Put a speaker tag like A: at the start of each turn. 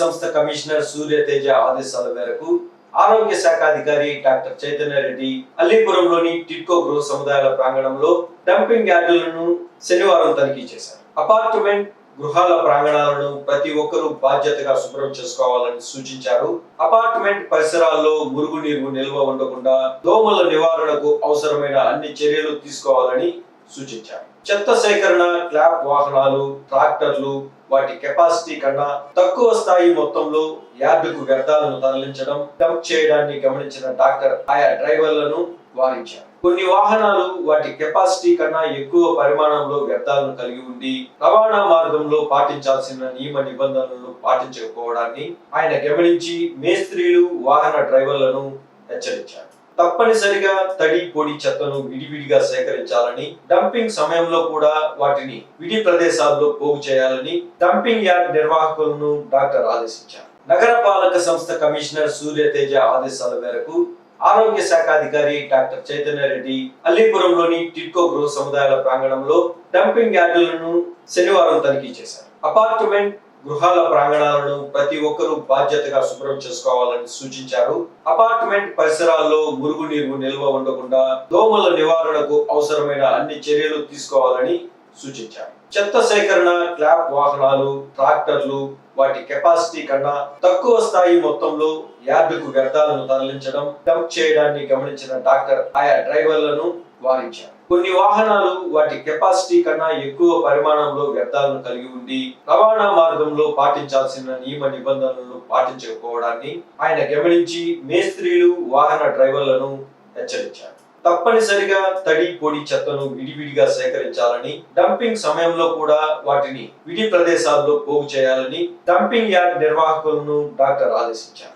A: సంస్థ కమిషనర్ సూర్యతేజ ఆదేశాల మేరకు ఆరోగ్య శాఖ అధికారి డాక్టర్ చైతన్య రెడ్డి అల్లీపురంలోని టిట్కో గృహ సముదాయాల ప్రాంగణంలో డంపింగ్ యార్డులను శనివారం తనిఖీ చేశారు. అపార్ట్మెంట్ గృహాల ప్రాంగణాలను ప్రతి ఒక్కరూ బాధ్యతగా శుభ్రం చేసుకోవాలని సూచించారు. అపార్ట్మెంట్ పరిసరాల్లో మురుగునీరు నిల్వ ఉండకుండా దోమల నివారణకు అవసరమైన అన్ని చర్యలు తీసుకోవాలని సూచించారు. చెత్త సేకరణ క్లాప్ వాహనాలు ట్రాక్టర్లు వాటి కెపాసిటీ కన్నా తక్కువ స్థాయి మొత్తంలో యార్డుకు వ్యర్థాలను తరలించడం డంప్ చేయడాన్ని గమనించిన డాక్టర్ ఆయా డ్రైవర్లను వారించారు. కొన్ని వాహనాలు వాటి కెపాసిటీ కన్నా ఎక్కువ పరిమాణంలో వ్యర్థాలను కలిగి ఉండి రవాణా మార్గంలో పాటించాల్సిన నియమ నిబంధనలను పాటించకపోవడాన్ని ఆయన గమనించి మేస్త్రీలు వాహన డ్రైవర్లను హెచ్చరించారు. తప్పనిసరిగా తడి పొడి చెత్తను విడివిడిగా సేకరించాలని డంపింగ్ సమయంలో కూడా వాటిని విడి ప్రదేశాల్లో పోగు చేయాలని డంపింగ్ యార్డ్ నిర్వాహకులను డాక్టర్ ఆదేశించారు. నగరపాలక సంస్థ కమిషనర్ సూర్యతేజ ఆదేశాల మేరకు ఆరోగ్య శాఖ అధికారి డాక్టర్ చైతన్య రెడ్డి అల్లీపురంలోని టిట్కో గృహ సముదాయాల ప్రాంగణంలో డంపింగ్ యార్డులను శనివారం తనిఖీ చేశారు. అపార్ట్మెంట్ గృహాల ప్రాంగణాలను ప్రతి ఒక్కరూ బాధ్యతగా శుభ్రం చేసుకోవాలని సూచించారు. అపార్ట్మెంట్ పరిసరాల్లో మురుగునీరు నిల్వ ఉండకుండా దోమల నివారణకు అవసరమైన అన్ని చర్యలు తీసుకోవాలని సూచించారు. చెత్త సేకరణ క్లాప్ వాహనాలు ట్రాక్టర్లు వాటి కెపాసిటీ కన్నా తక్కువ స్థాయి మొత్తంలో యార్డుకు వ్యర్థాలను తరలించడం డంప్ చేయడాన్ని గమనించిన డాక్టర్ ఆయా డ్రైవర్లను వారించారు. కొన్ని వాహనాలు వాటి కెపాసిటీ కన్నా ఎక్కువ పరిమాణంలో వ్యర్థాలను కలిగి ఉండి రవాణా మార్గంలో పాటించాల్సిన నియమ నిబంధనలను పాటించకపోవడాన్ని ఆయన గమనించి మేస్త్రీలు వాహన డ్రైవర్లను హెచ్చరించారు. తప్పనిసరిగా తడి పొడి చెత్తను విడివిడిగా సేకరించాలని డంపింగ్ సమయంలో కూడా వాటిని విడి ప్రదేశాల్లో పోగు చేయాలని డంపింగ్ యార్డ్ నిర్వాహకులను డాక్టర్ ఆదేశించారు.